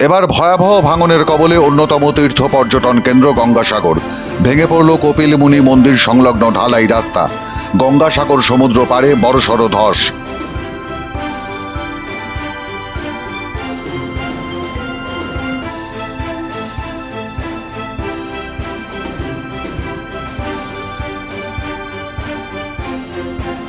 এবার ভয়াবহ ভাঙনের কবলে অন্যতম তীর্থ পর্যটন কেন্দ্র গঙ্গাসাগর। ভেঙে পড়ল কপিল মুনি মন্দির সংলগ্ন ঢালাই রাস্তা। গঙ্গাসাগর সমুদ্র পাড়ে বড়সড় ধস।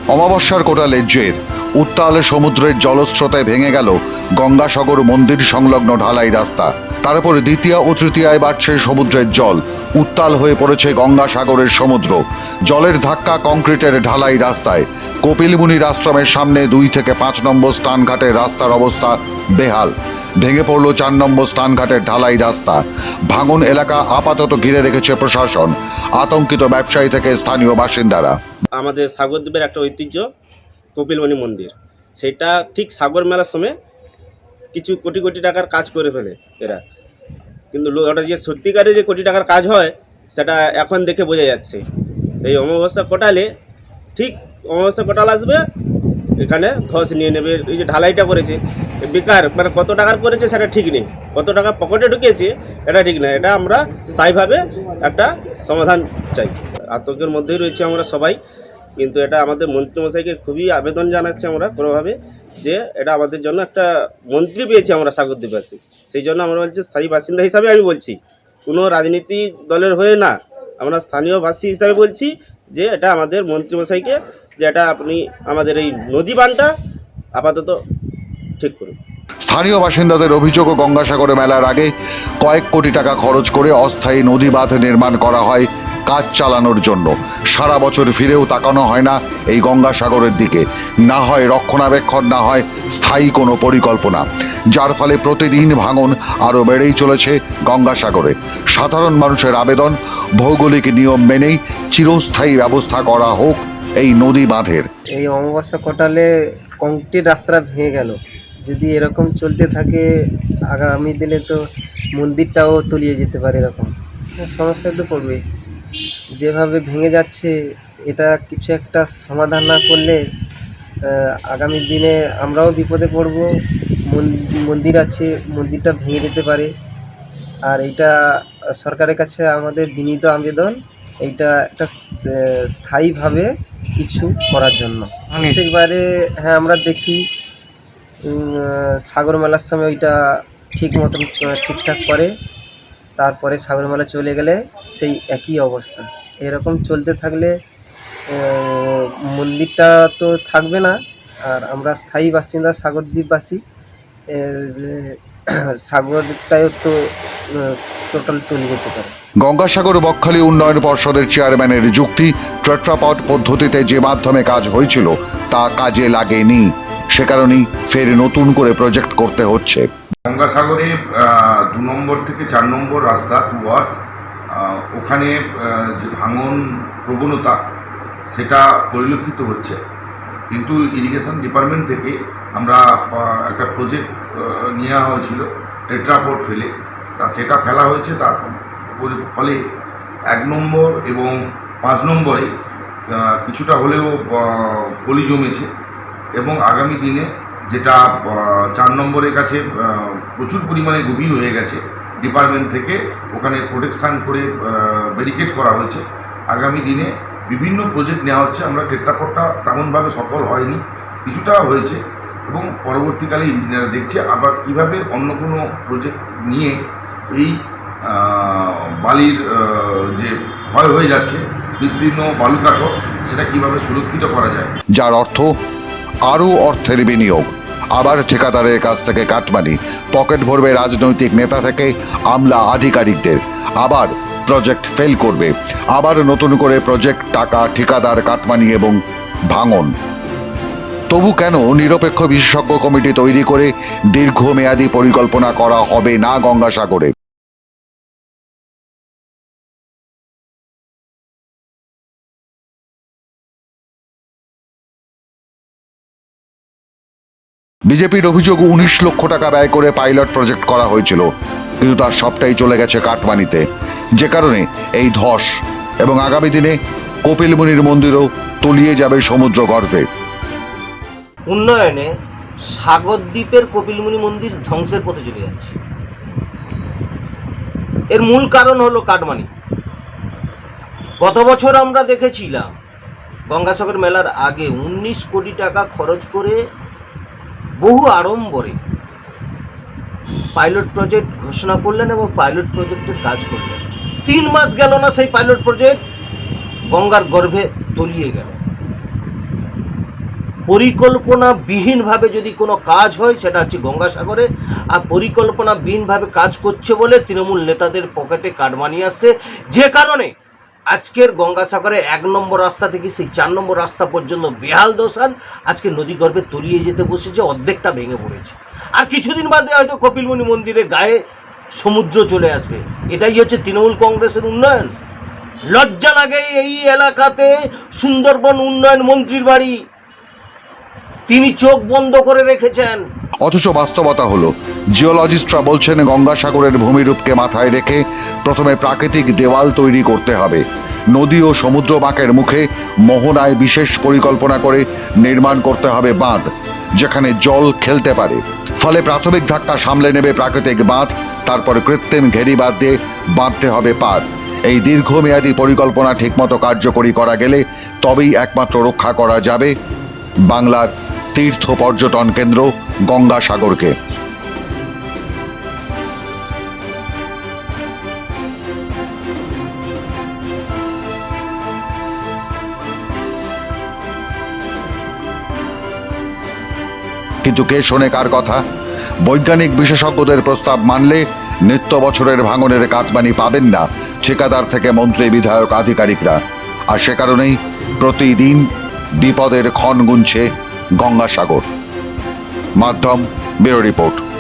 অমাবস্যার কোটালে জের। উত্তাল সমুদ্রের জলস্রোতে ভেঙে গেল গঙ্গাসাগর মন্দির সংলগ্ন ঢালাই রাস্তা। তারপর দ্বিতীয় ও তৃতীয়ায় বাড়ছে সমুদ্রের জল। উত্তাল হয়ে পড়েছে গঙ্গাসাগরের সমুদ্র। জলের ধাক্কা কংক্রিটের ঢালাই রাস্তায়। কপিলমুনির আশ্রমের সামনে দুই থেকে পাঁচ নম্বর স্থানঘাটের রাস্তার অবস্থা বেহাল। ভেঙে পড়ল চার নম্বর স্থানঘাটের ঢালাই রাস্তা। ভাঙন এলাকা আপাতত ঘিরে রেখেছে প্রশাসন। আতঙ্কিত ব্যবসায়ী থেকে স্থানীয় বাসিন্দারা। আমাদের সাগরদ্বীপের একটা ঐতিহ্য। কপিলমণি মন্দির। সেটা ঠিক সাগর মেলার সময় কিছু কোটি কোটি টাকার কাজ করে ফেলে এরা। কিন্তু ওটা যে সত্যিকারে যে কোটি টাকার কাজ হয়, সেটা এখন দেখে বোঝা যাচ্ছে। এই অমাবস্যা কোটালে ঠিক অমাবস্যা কোটাল আসবে, এখানে ধস নিয়ে নেবে, এই যে ঢালাইটা করেছে বেকার মানে কত টাকার করেছে সেটা ঠিক নেই। কত টাকা পকেটে ঢুকিয়েছে এটা ঠিক না, এটা আমরা স্থায়ীভাবে একটা সমাধান চাই। আতঙ্কের মধ্যেই রয়েছে আমরা সবাই। কিন্তু এটা আমাদের মন্ত্রীমশাইকে খুবই আবেদন জানাচ্ছি আমরা কোনোভাবে যে এটা আমাদের জন্য একটা মন্ত্রী পেয়েছি আমরা সাগরদ্বীপবাসী সেই জন্য আমরা বলছি স্থায়ী বাসিন্দা হিসাবে আমি বলছি, কোনো রাজনীতি দলের হয়ে না। আমরা স্থানীয় বাসী হিসাবে বলছি যে এটা আমাদের মন্ত্রীমশাইকে যে এটা আপনি আমাদের এই নদী বানটা আপাতত ঠিক করুন। স্থানীয় বাসিন্দাদের অভিযোগ গঙ্গাসাগরে মেলার আগে কয়েক কোটি টাকা খরচ করে অস্থায়ী নদী বাঁধ নির্মাণ করা হয়। কাজ চালানোর জন্য। সারা বছর ফিরেও তাকানো হয় না এই গঙ্গাসাগরের দিকে। না হয় রক্ষণাবেক্ষণ না হয় স্থায়ী কোনো পরিকল্পনা। যার ফলে প্রতিদিন ভাঙন আরও বেড়েই চলেছে গঙ্গাসাগরে। সাধারণ মানুষের আবেদন ভৌগোলিক নিয়ম মেনেই চিরস্থায়ী ব্যবস্থা করা হোক এই নদী বাঁধের। এই অমাবস্যা কোটালে কংক্রিট রাস্তা ভেঙে গেল। যদি এরকম চলতে থাকে আগামী দিনে তো মন্দিরটাও তলিয়ে যেতে পারে এরকম। সমস্যায় তো পড়বে যেভাবে ভেঙে যাচ্ছে এটা কিছু একটা সমাধান না করলে আগামী দিনে আমরাও বিপদে পড়ব। মন- মন্দির আছে মন্দিরটা ভেঙে যেতে পারে। আর এটা সরকারের কাছে আমাদের বিনীত আবেদন এইটা একটা স্থায়ীভাবে কিছু করার জন্য। প্রত্যেকবারে হ্যাঁ আমরা দেখি সাগর মেলার সময় ওইটা ঠিক মতন ঠিকঠাক করে তারপরে সাগর মেলা চলে গেলে সেই একই অবস্থা। এরকম চলতে থাকলে মন্দিরটা তো থাকবে না। আর আমরা স্থায়ী বাসিন্দা সাগরদ্বীপবাসী সাগরটাও তো টোটাল তলিয়ে যেতে পারে। গঙ্গাসাগর বকখালি উন্নয়ন পর্ষদের চেয়ারম্যানের যুক্তি ট্রেট্রাপট পদ্ধতিতে যে মাধ্যমে কাজ হয়েছিল তা কাজে লাগেনি। সে কারণেই ফের নতুন করে প্রজেক্ট করতে হচ্ছে। গঙ্গাসাগরে দু নম্বর থেকে চার নম্বর রাস্তা টুয়ার্স ওখানে যে ভাঙন প্রবণতা, সেটা পরিলক্ষিত হচ্ছে। কিন্তু ইরিগেশন ডিপার্টমেন্ট থেকে আমরা একটা প্রজেক্ট নেওয়া হয়েছিল টেট্রাপোর্ট ফেলে তা সেটা ফেলা হয়েছে, তার ফলে এক নম্বর এবং পাঁচ নম্বরে কিছুটা হলেও পলি জমেছে। এবং আগামী দিনে যেটা চার নম্বরের কাছে প্রচুর পরিমাণে গভীর হয়ে গেছে ডিপার্টমেন্ট থেকে ওখানে প্রোটেকশান করে ব্যারিকেড করা হয়েছে। আগামী দিনে বিভিন্ন প্রজেক্ট নেওয়া হচ্ছে। আমরা টেট্রাপটটা তেমনভাবে সফল হয়নি, কিছুটা হয়েছে এবং পরবর্তীকালে ইঞ্জিনিয়ার দেখছে আবার কীভাবে অন্য কোনো প্রজেক্ট নিয়ে এই বালির যে ক্ষয় হয়ে যাচ্ছে, বিস্তীর্ণ বালুকাঠো সেটা কীভাবে সুরক্ষিত করা যায়। যার অর্থ আরও অর্থের বিনিয়োগ। আবার ঠিকাদারের কাছ থেকে কাটমানি পকেট ভরবে রাজনৈতিক নেতা থেকে আমলা আধিকারিকদের। আবার প্রজেক্ট ফেল করবে। আবার নতুন করে প্রজেক্ট টাকা, ঠিকাদার কাটমানি এবং ভাঙন। তবু কেন নিরপেক্ষ বিশেষজ্ঞ কমিটি তৈরি করে দীর্ঘমেয়াদী পরিকল্পনা করা হবে না গঙ্গাসাগরে? বিজেপির অভিযোগ উনিশ লক্ষ টাকা ব্যয় করে পাইলট প্রজেক্ট করা হয়েছিল, কিন্তু তার সবটাই চলে গেছে কাটমানিতে। যে কারণে এই ধস এবং আগামী দিনে কপিলমুনির মন্দিরও তলিয়ে যাবে সমুদ্র গর্ভে। উন্নয়নে সাগরদ্বীপের কপিলমুনি মন্দির ধ্বংসের পথে চলে যাচ্ছে। এর মূল কারণ হলো কাটমানি। গত বছর আমরা দেখেছিলাম গঙ্গাসাগর মেলার আগে উনিশ কোটি টাকা খরচ করে বহু আড়ম্বরে পাইলট প্রজেক্ট ঘোষণা করলেন এবং পাইলট প্রজেক্টের কাজ করলেন। তিন মাস গেল না সেই পাইলট প্রজেক্ট, গঙ্গার গর্ভে তলিয়ে গেল। পরিকল্পনাবিহীনভাবে যদি কোনো কাজ হয়, সেটা হচ্ছে গঙ্গাসাগরে, আর পরিকল্পনাবিহীনভাবে কাজ করছে বলে তৃণমূল নেতাদের পকেটে কাটমানি আসছে। যে কারণে আজকের গঙ্গাসাগরে এক নম্বর রাস্তা থেকে সেই চার নম্বর রাস্তা পর্যন্ত বেহাল দোষান আজকে নদী গর্ভে তলিয়ে যেতে বসেছে, অর্ধেকটা ভেঙে পড়েছে। আর কিছুদিন বাদে হয়তো কপিলমণি মন্দিরের গায়ে সমুদ্র চলে আসবে। এটাই হচ্ছে তৃণমূল কংগ্রেসের উন্নয়ন। লজ্জা লাগে এই এলাকাতে সুন্দরবন উন্নয়ন মন্ত্রীর বাড়ি। তিনি চোখ বন্ধ করে রেখেছেন। অথচ বাস্তবতা হলো জিওলজিস্টরা বলছেন গঙ্গাসাগরের ভূমিরূপকে মাথায় রেখে প্রথমে প্রাকৃতিক দেওয়াল তৈরি করতে হবে। নদী ও সমুদ্র বাঁকের মুখে মোহনায় বিশেষ পরিকল্পনা করে নির্মাণ করতে হবে বাঁধ, যেখানে জল খেলতে পারে। ফলে প্রাথমিক ধাক্কা সামলে নেবে প্রাকৃতিক বাঁধ, তারপর কৃত্রিম ঘেরিবাঁধ দিয়ে বাঁধতে হবে পার এই দীর্ঘমেয়াদী পরিকল্পনা ঠিকমতো কার্যকরী করা গেলে তবেই একমাত্র রক্ষা করা যাবে বাংলার তীর্থ পর্যটন কেন্দ্র গঙ্গাসাগরকে। কিন্তু কে শোনে কার কথা? বৈজ্ঞানিক বিশেষজ্ঞদের প্রস্তাব মানলে নিত্য বছরের ভাঙনের কাটমানি পাবেন না ঠিকাদার থেকে মন্ত্রী, বিধায়ক, আধিকারিকরা। আর সে কারণেই প্রতিদিন বিপদের ক্ষণ গুনছে গঙ্গাসাগর। মাধ্যম ব্যুরো রিপোর্ট।